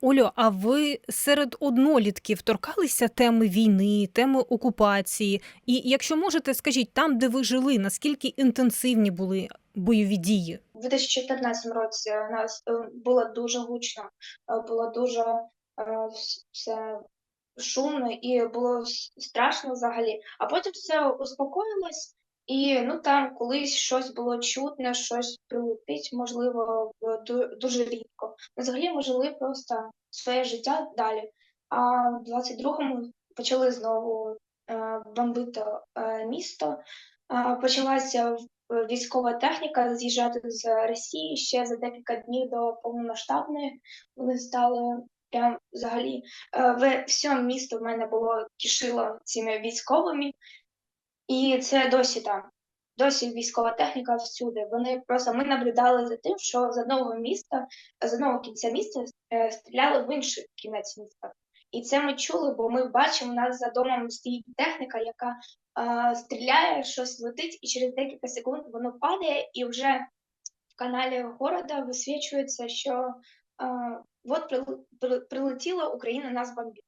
Олю, а ви серед однолітків торкалися теми війни, теми окупації? І якщо можете, скажіть, там, де ви жили, наскільки інтенсивні були бойові дії? У 2014 році у нас е, було дуже гучно, е, було дуже е, все шумно і було страшно взагалі. А потім все успокоїлось, і ну там колись щось було чутне, щось прилетить, можливо, дуже рідко. Взагалі ми жили просто своє життя далі. А в 22-му почали знову е, бомбити е, місто. Е, Почалася військова техніка з'їжджати з Росії ще за декілька днів до повномасштабної. Вони стали прям взагалі в всьому місто в мене було кишило цими військовими, і це досі там. Досі військова техніка всюди. Вони просто ми наблюдали за тим, що з одного міста, з одного кінця міста е, стріляли в інший кінець міста. І це ми чули, бо ми бачимо, у нас за домом стоїть техніка, яка е, стріляє, щось летить, і через декілька секунд воно падає, і вже в каналі города висвічується, що е, от прил- прил- прилетіла Україна нас бомбить.